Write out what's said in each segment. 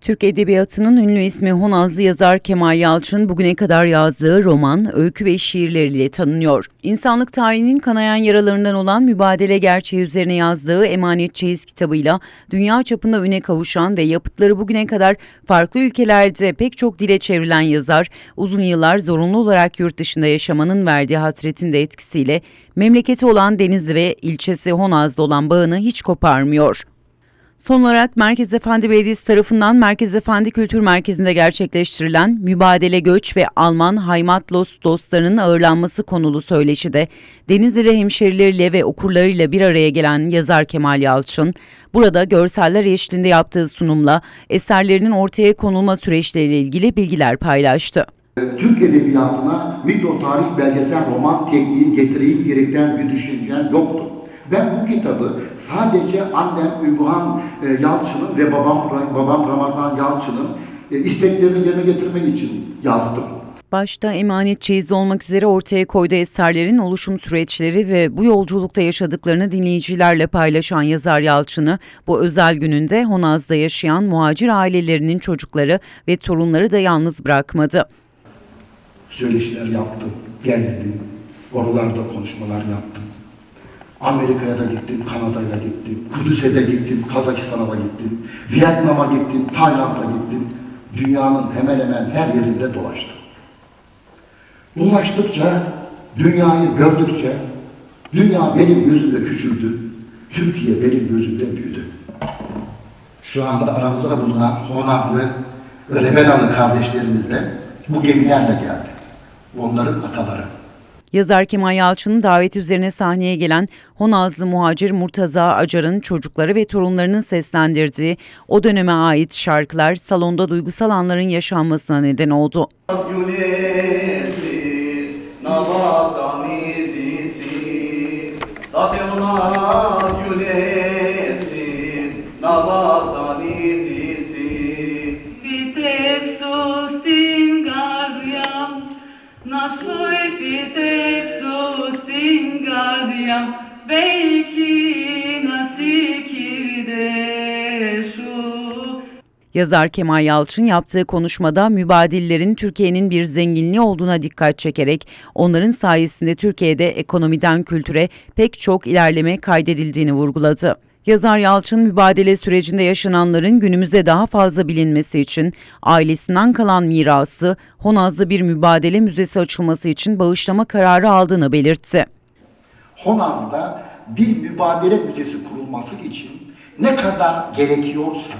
Türk Edebiyatı'nın ünlü ismi Honazlı yazar Kemal Yalçın bugüne kadar yazdığı roman, öykü ve şiirleriyle tanınıyor. İnsanlık tarihinin kanayan yaralarından olan mübadele gerçeği üzerine yazdığı Emanet Çeyiz kitabıyla dünya çapında üne kavuşan ve yapıtları bugüne kadar farklı ülkelerde pek çok dile çevrilen yazar, uzun yıllar zorunlu olarak yurt dışında yaşamanın verdiği hasretin de etkisiyle memleketi olan Denizli ve ilçesi Honaz'da olan bağını hiç koparmıyor. Son olarak Merkez Efendi Belediyesi tarafından Merkez Efendi Kültür Merkezi'nde gerçekleştirilen Mübadele Göç ve Alman Haymatlos dostlarının ağırlanması konulu söyleşide Denizli'de hemşerileriyle ve okurlarıyla bir araya gelen yazar Kemal Yalçın, burada görseller eşliğinde yaptığı sunumla eserlerinin ortaya konulma süreçleriyle ilgili bilgiler paylaştı. Türk Edebiyatı'na mikro tarih belgesel roman tekniği getireyim diyerekten bir düşüncem yoktu. Ben bu kitabı sadece annem Übühan e, Yalçın'ın ve babam babam Ramazan Yalçın'ın e, isteklerini yerine getirmek için yazdım. Başta emanet çeyiz olmak üzere ortaya koyduğu eserlerin oluşum süreçleri ve bu yolculukta yaşadıklarını dinleyicilerle paylaşan yazar Yalçın'ı bu özel gününde Honaz'da yaşayan muhacir ailelerinin çocukları ve torunları da yalnız bırakmadı. Söyleşiler yaptım, gezdim, oralarda konuşmalar yaptım. Amerika'ya da gittim, Kanada'ya gittim, Kudüs'e de gittim, Kazakistan'a da gittim, Vietnam'a gittim, Tayland'a gittim. Dünyanın hemen hemen her yerinde dolaştım. Dolaştıkça, dünyayı gördükçe, dünya benim gözümde küçüldü, Türkiye benim gözümde büyüdü. Şu anda aramızda bulunan Honazlı ve Rebelalı kardeşlerimiz de bu gemilerle geldi. Onların ataları. Yazar Kemal Yalçın'ın daveti üzerine sahneye gelen Honazlı muhacir Murtaza Acar'ın çocukları ve torunlarının seslendirdiği o döneme ait şarkılar salonda duygusal anların yaşanmasına neden oldu. Güneşsiz gardiam, belki nasikirde su. Yazar Kemal Yalçın yaptığı konuşmada mübadillerin Türkiye'nin bir zenginliği olduğuna dikkat çekerek onların sayesinde Türkiye'de ekonomiden kültüre pek çok ilerleme kaydedildiğini vurguladı. Yazar Yalçın mübadele sürecinde yaşananların günümüzde daha fazla bilinmesi için ailesinden kalan mirası Honaz'da bir mübadele müzesi açılması için bağışlama kararı aldığını belirtti. Honaz'da bir mübadele müzesi kurulması için ne kadar gerekiyorsa,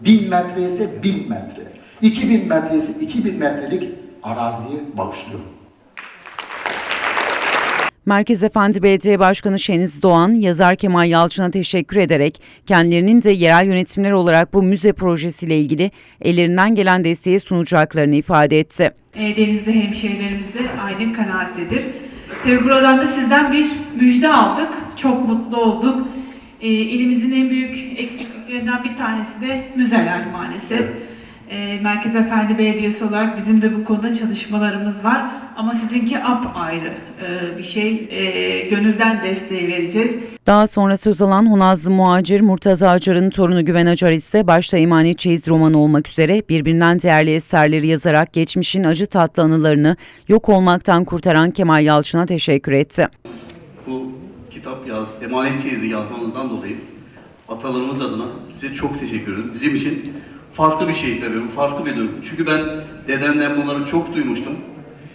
bin metre ise bin metre, iki bin metre ise iki bin metrelik araziyi bağışlıyorum. Merkez Efendi Belediye Başkanı Şeniz Doğan, yazar Kemal Yalçın'a teşekkür ederek kendilerinin de yerel yönetimler olarak bu müze projesiyle ilgili ellerinden gelen desteği sunacaklarını ifade etti. Denizli hemşehrilerimiz de aydın kanaattedir. Tabi buradan da sizden bir müjde aldık. Çok mutlu olduk. E, ilimizin en büyük eksikliklerinden bir tanesi de müzeler maalesef. E, Merkez Efendi Belediyesi olarak bizim de bu konuda çalışmalarımız var. Ama sizinki apayrı e, bir şey. E, gönülden desteği vereceğiz. Daha sonra söz alan Honazlı muhacir Murtaza Acar'ın torunu Güven Acar ise başta İmanet Çeyiz romanı olmak üzere birbirinden değerli eserleri yazarak geçmişin acı tatlı anılarını yok olmaktan kurtaran Kemal Yalçın'a teşekkür etti. Bu kitap yaz, emanet çeyizi yazmanızdan dolayı atalarımız adına size çok teşekkür ederim. Bizim için farklı bir şey tabii, farklı bir duygu. Çünkü ben dedemden bunları çok duymuştum.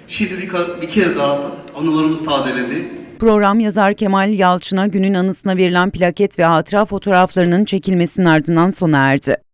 Şimdi bir, bir kez daha anılarımız tazelendi. Program yazar Kemal Yalçın'a günün anısına verilen plaket ve hatıra fotoğraflarının çekilmesinin ardından sona erdi.